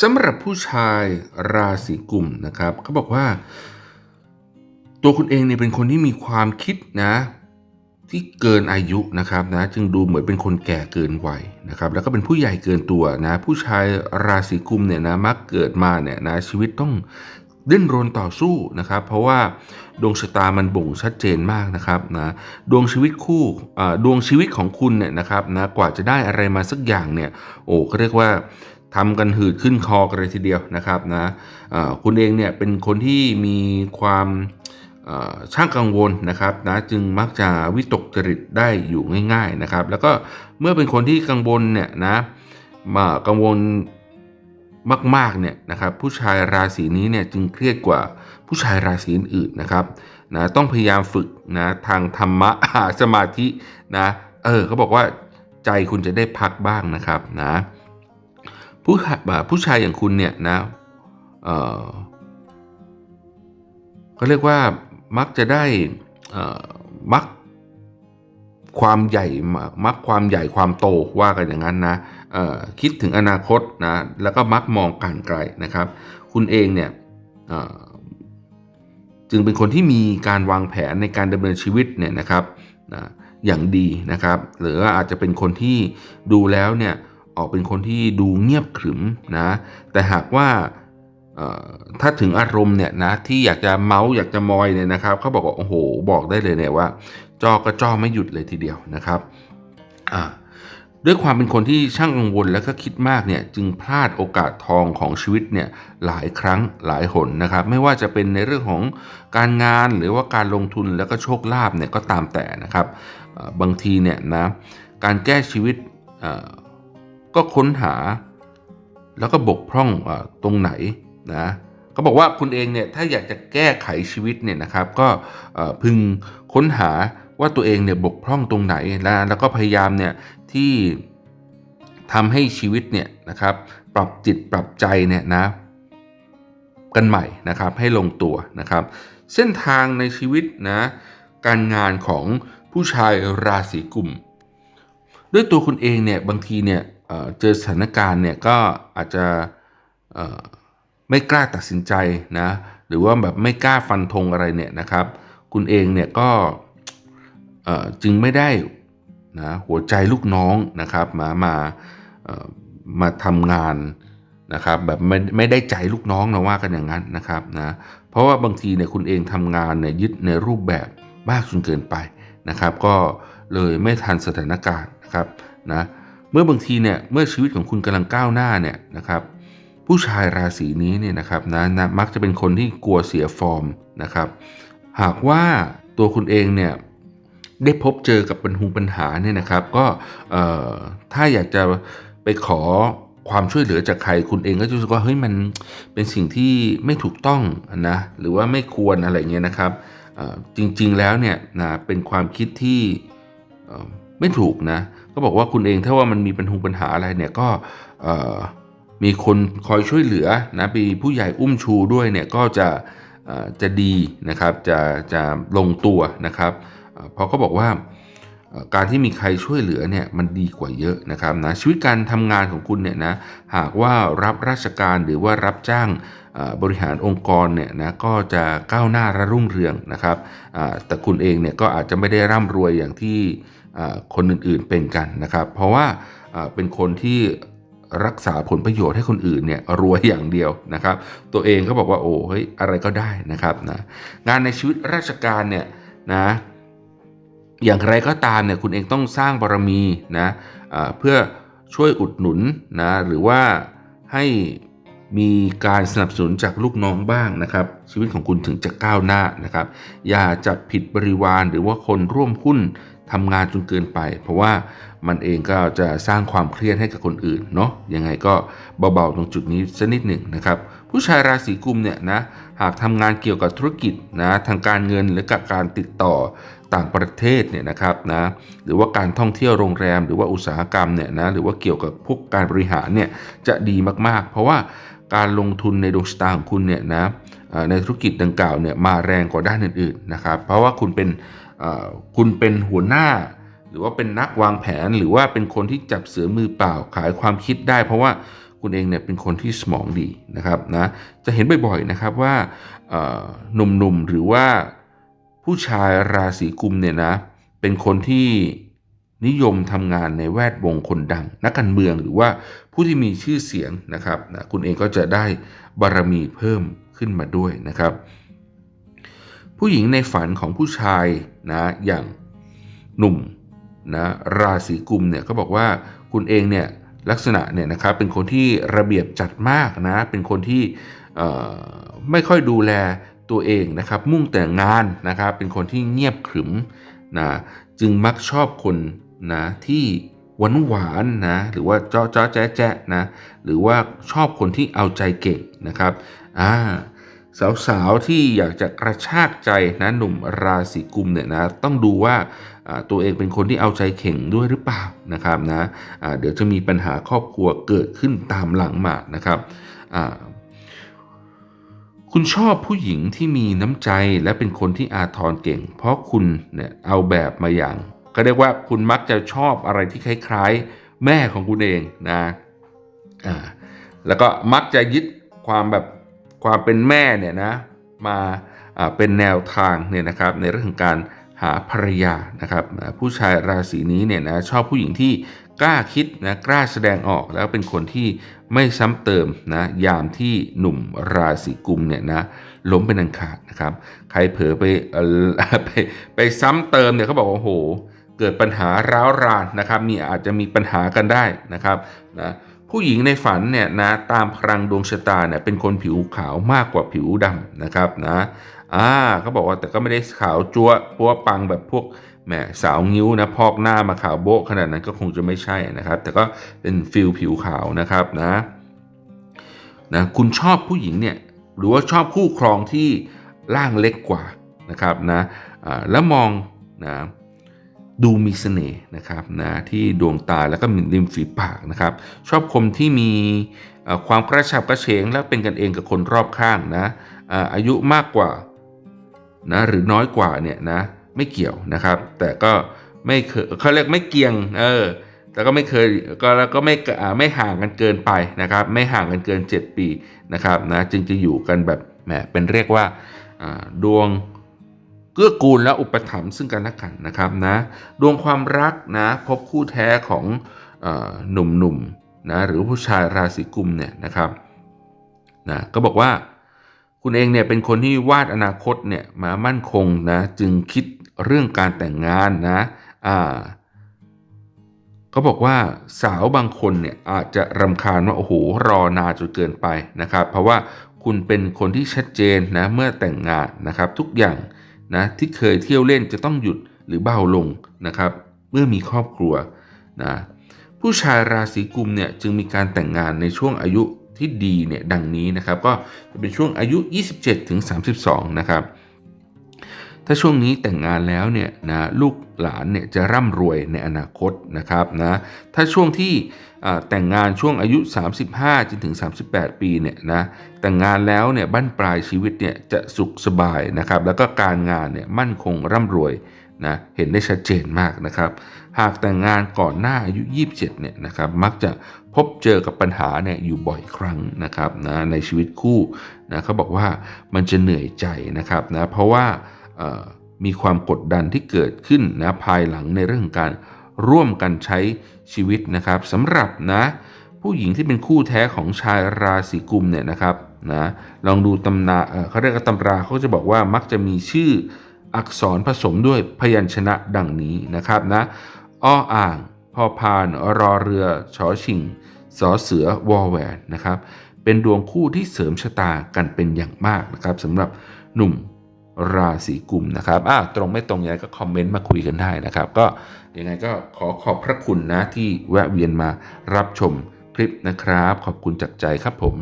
สำหรับผู้ชายราศีกุมนะครับเขาบอกว่า ตัวคุณเองเนี่ยเป็นคนที่มีความคิดนะ ที่เกินอายุนะครับนะจึงดูเหมือนเป็นคนแก่เกินวัยนะครับ แล้วก็เป็นผู้ใหญ่เกินตัวนะ ผู้ชายราศีกุมเนี่ยนะมักเกิดมาเนี่ยนะชีวิตต้องดิ้นรนต่อสู้นะครับ เพราะว่าดวงชะตามันบ่งชัดเจนมากนะครับนะดวงชีวิตคู่ดวงชีวิตของคุณเนี่ยนะครับนะกว่าจะได้อะไรมาสักอย่างเนี่ยโอ้ก็เรียกว่า ทำกันหืดขึ้นคอกันเลยทีเดียวนะครับนะคุณเองเนี่ยเป็นคนที่มีความช่างกังวลนะครับนะจึงมักจะวิตกจริตได้อยู่ง่าย ๆนะครับ แล้วก็เมื่อเป็นคนที่กังวลเนี่ยนะมากังวลมากๆเนี่ยนะครับผู้ชายราศีนี้เนี่ยจึงเครียดกว่าผู้ชายราศีอื่นนะครับนะต้องพยายามฝึกนะทางธรรมะสมาธินะเออเขาบอกว่าใจคุณจะได้พักบ้างนะครับนะ ผู้ชายอ่าผู้ชายอย่างคุณเนี่ยนะเเขาเรียกว่ามักจะได้มักความใหญ่มักความใหญ่ความโตว่ากันอย่างนั้นนะคิดถึงอนาคตนะแล้วก็มักมองการไกลนะครับ คุณเองเนี่ยจึงเป็นคนที่มีการวางแผนในการดำเนินชีวิตเนี่ยนะครับนะอย่างดีนะครับ หรือว่าอาจจะเป็นคนที่ดูแล้วเนี่ย ออกเป็นคนที่ดูเงียบขรึมนะแต่หากว่าถ้าถึงอารมณ์เนี่ยนะที่อยากจะเมาส์อยากจะมอยเนี่ยนะครับเขาบอกว่าโอ้โหบอกได้เลยเนี่ยว่า จอก็จอไม่หยุดเลยทีเดียวนะครับด้วยความเป็นคนที่ช่างกังวลและก็คิดมากเนี่ยจึงพลาดโอกาสทองของชีวิตเนี่ยหลายครั้งหลายหนนะครับ ไม่ว่าจะเป็นในเรื่องของการงานหรือว่าการลงทุนแล้วก็โชคลาภเนี่ยก็ตามแต่นะครับบางทีเนี่ยนะการแก้ชีวิต ก็ค้นหา แล้วก็บกพร่องอตรงไหนนะก็บอกว่าคุณเองเนี่ยถ้าอยากจะแก้ไขชีวิตเนี่ยนะครับ ก็พึงค้นหาว่าตัวเองเนี่ยบกพร่องตรงไหนนะแล้วก็พยายามเนี่ยที่ทำให้ชีวิตเนี่ยนะครับปรับจิตปรับใจเนี่ยนะกันใหม่นะครับให้ลงตัวนะครับ เส้นทางในชีวิตนะการงานของผู้ชายราศีกุม ด้วยตัวคุณเองเนี่ยบางทีเนี่ย เจอสถานการณ์เนี่ยก็อาจจะไม่กล้าตัดสินใจนะหรือว่าแบบไม่กล้าฟันธงอะไรเนี่ยนะครับ คุณเองเนี่ยก็จึงไม่ได้นะหัวใจลูกน้องนะครับมามามาทำงานนะครับแบบไม่ไม่ได้ใจลูกน้องนะว่ากันอย่างนั้นนะครับนะเพราะว่าบางทีเนี่ยคุณเองทำงานเนี่ยยึดในรูปแบบมากจนเกินไปนะครับ ก็เลยไม่ทันสถานการณ์นะครับนะ เมื่อบางทีเนี่ยเมื่อชีวิตของคุณกำลังก้าวหน้าเนี่ยนะครับผู้ชายราศีนี้เนี่ยนะครับนะนะมักจะเป็นคนที่กลัวเสียฟอร์มนะครับ หากว่าตัวคุณเองเนี่ยได้พบเจอกับปัญหาปัญหาเนี่ยนะครับก็ถ้าอยากจะไปขอความช่วยเหลือจากใครคุณเองก็จะรู้สึกว่าเฮ้ยมันเป็นสิ่งที่ไม่ถูกต้องนะหรือว่าไม่ควรอะไรเงี้ยนะครับจริงๆแล้วเนี่ยนะเป็นความคิดที่ ไม่ถูกนะ ก็บอกว่าคุณเองถ้าว่ามันมีปัญหาปัญหาอะไรเนี่ยก็มีคนคอยช่วยเหลือนะมีผู้ใหญ่อุ้มชูด้วยเนี่ยก็จะจะดีนะครับจะจะลงตัวนะครับเพราะก็บอกว่า การที่มีใครช่วยเหลือเนี่ยมันดีกว่าเยอะนะครับนะชีวิตการทำงานของคุณเนี่ยนะหากว่ารับราชการหรือว่ารับจ้างบริหารองค์กรเนี่ยนะก็จะก้าวหน้าและรุ่งเรืองนะครับแต่คุณเองเนี่ยก็อาจจะไม่ได้ร่ำรวยอย่างที่คนอื่นๆเป็นกันนะครับ เพราะว่าอ่าเป็นคนที่รักษาผลประโยชน์ให้คนอื่นเนี่ยรวยอย่างเดียวนะครับ ตัวเองก็บอกว่าโอ้เฮ้ยอะไรก็ได้นะครับนะงานในชีวิตราชการเนี่ยนะ อย่างไรก็ตามเนี่ยคุณเองต้องสร้างบารมีนะอ่าเพื่อช่วยอุดหนุนนะหรือว่าให้มีการสนับสนุนจากลูกน้องบ้างนะครับ ชีวิตของคุณถึงจะก้าวหน้านะครับ อย่าจับผิดบริวารหรือว่าคนร่วมหุ้นทำงานจนเกินไป เพราะว่ามันเองก็จะสร้างความเครียดให้กับคนอื่นเนาะยังไงก็เบาๆตรงจุดนี้สักนิดหนึ่งนะครับ ผู้ชายราศีกุมเนี่ยนะหากทำงานเกี่ยวกับธุรกิจนะทางการเงินหรือกับการติดต่อ ต่างประเทศเนี่ยนะครับนะหรือว่าการท่องเที่ยวโรงแรม หรือว่าอุตสาหกรรมเนี่ยนะหรือว่าเกี่ยวกับพวกการบริหารเนี่ยจะดีมากๆ เพราะว่าการลงทุนในดวงชะตาของคุณเนี่ยนะในธุรกิจดังกล่าวเนี่ยมาแรงกว่าด้านอื่นๆนะครับ เพราะว่าคุณเป็นคุณเป็นหัวหน้า หรือว่าเป็นนักวางแผนหรือว่าเป็นคนที่จับเสือมือเปล่าขายความคิดได้ เพราะว่าคุณเองเนี่ยเป็นคนที่สมองดีนะครับนะจะเห็นบ่อยๆนะครับว่าหนุ่มๆหรือว่า ผู้ชายราศีกุมเนี่ยนะ เป็นคนที่นิยมทำงานในแวดวงคนดัง นักการเมืองหรือว่าผู้ที่มีชื่อเสียงนะครับนะคุณเองก็จะได้บารมีเพิ่มขึ้นมาด้วยนะครับ ผู้หญิงในฝันของผู้ชายนะอย่างหนุ่มนะราศีกุมเนี่ยก็บอกว่าคุณเองเนี่ยลักษณะเนี่ยนะครับเป็นคนที่ระเบียบจัดมากนะเป็นคนที่ไม่ค่อยดูแล ตัวเองนะครับมุ่งแต่งานนะครับเป็นคนที่เงียบขรึมนะจึงมักชอบคนนะที่หวานหวานนะหรือว่าเจาะเจาะแจ๊ะแจ๊ะนะหรือว่าชอบคนที่เอาใจเก่งนะครับอ่าสาวๆที่อยากจะกระชากใจนะหนุ่มราศีกุมเนี่ยนะต้องดูว่าตัวเองเป็นคนที่เอาใจเข่งด้วยหรือเปล่านะครับนะอ่าเดี๋ยวจะมีปัญหาครอบครัวเกิดขึ้นตามหลังมานะครับ คุณชอบผู้หญิงที่มีน้ำใจและเป็นคนที่อาทรเก่ง เพราะคุณเนี่ยเอาแบบมาอย่าง ก็เรียกว่าคุณมักจะชอบอะไรที่คล้ายๆ แม่ของคุณเองนะอ่าแล้วก็มักจะยึดความแบบความเป็นแม่เนี่ยนะมาอ่าเป็นแนวทางเนี่ยนะครับในเรื่องของการหาภรรยานะครับผู้ชายราศีนี้เนี่ยนะชอบผู้หญิงที่กล้าคิดนะกล้าแสดงออกแล้วเป็นคนที่ ไม่ซ้ำเติมนะยามที่หนุ่มราศีกุมเนี่ยนะล้มเป็นอันขาดนะครับ ใครเผลอไปไปไปซ้ำเติมเนี่ยเขาบอกว่าโอ้โห เกิดปัญหาร้าวรานนะครับมีอาจจะมีปัญหากันได้นะครับนะผู้หญิงในฝันเนี่ยนะตามพลังดวงชะตาเนี่ยเป็นคนผิวขาวมากกว่าผิวดำนะครับนะอ่าเขาบอกว่าแต่ก็ไม่ได้ขาวจัวปัวปังแบบพวก แหมสาวงิ้วนะพอกหน้ามาขาวโบ๊ะขนาดนั้นก็คงจะไม่ใช่นะครับ แต่ก็เป็นฟิลผิวขาวนะครับนะนะคุณชอบผู้หญิงเนี่ยหรือว่าชอบคู่ครองที่ร่างเล็กกว่านะครับนะแล้วมองนะดูมีเสน่ห์นะครับนะที่ดวงตาแล้วก็มีริมฝีปากนะครับ ชอบคนที่มีความกระฉับกระเฉงและเป็นกันเองกับคนรอบข้างนะอายุมากกว่านะหรือน้อยกว่าเนี่ยนะ ไม่เกี่ยวนะครับ แต่ก็ไม่เคยเขาเรียกไม่เกี่ยงเออแต่ก็ไม่เคยก็แล้วก็ไม่ไม่ห่างกันเกินไปนะครับ ไม่ห่างกันเกิน 7 ปีนะครับนะจึงจะอยู่กันแบบแหมเป็นเรียกว่าดวงเกื้อกูลและอุปถัมภ์ซึ่งกันและกันนะครับนะดวงความรักนะพบคู่แท้ของอหนุ่มๆนะหรือผู้ชายราศีกุมเนี่ยนะครับนะก็บอกว่าคุณเองเนี่ยเป็นคนที่วาดอนาคตเนี่ยมามั่นคงนะจึงคิด เรื่องการแต่งงานนะอ่าเขาบอกว่าสาวบางคนเนี่ยอาจจะรำคาญว่าโอ้โหรอนานจนเกินไปนะครับ เพราะว่าคุณเป็นคนที่ชัดเจนนะเมื่อแต่งงานนะครับ ทุกอย่างนะที่เคยเที่ยวเล่นจะต้องหยุดหรือเบาลงนะครับ เมื่อมีครอบครัวนะผู้ชายราศีกุมเนี่ยจึงมีการแต่งงานในช่วงอายุที่ดีเนี่ยดังนี้นะครับ ก็จะเป็นช่วงอายุ 27ถึง32 นะครับ ถ้าช่วงนี้แต่งงานแล้วเนี่ยนะลูกหลานเนี่ยจะร่ำรวยในอนาคตนะครับนะถ้าช่วงที่แต่งงานช่วงอายุ 35จนถึง 38 ปีเนี่ยนะแต่งงานแล้วเนี่ยบั้นปลายชีวิตเนี่ยจะสุขสบายนะครับแล้วก็การงานเนี่ยมั่นคงร่ำรวยนะเห็นได้ชัดเจนมากนะครับ หากแต่งงานก่อนหน้าอายุ 27เนี่ยนะครับมักจะพบเจอกับปัญหาเนี่ยอยู่บ่อยครั้งนะครับนะในชีวิตคู่นะเขาบอกว่ามันจะเหนื่อยใจนะครับนะเพราะว่า มีความกดดันที่เกิดขึ้นนะภายหลังในเรื่องการร่วมกันใช้ชีวิตนะครับสำหรับนะผู้หญิงที่เป็นคู่แท้ของชายราศีกุมเนี่ยนะครับนะลองดูตำนาเอ่อเขาเรียกว่าตำราเขาจะบอกว่ามักจะมีชื่ออักษรผสมด้วยพยัญชนะดังนี้นะครับนะอ้ออ่างพอพานรอเรือชอชิงสอเสือวอแหวนนะครับเป็นดวงคู่ที่เสริมชะตากันเป็นอย่างมากนะครับสำหรับหนุ่ม ราศีกุมนะครับอ่าตรงไม่ตรงยังไงก็คอมเมนต์มาคุยกันได้นะครับ ก็ยังไงก็ขอขอบพระคุณนะที่แวะเวียนมารับชมคลิปนะครับ ขอบคุณจากใจครับผม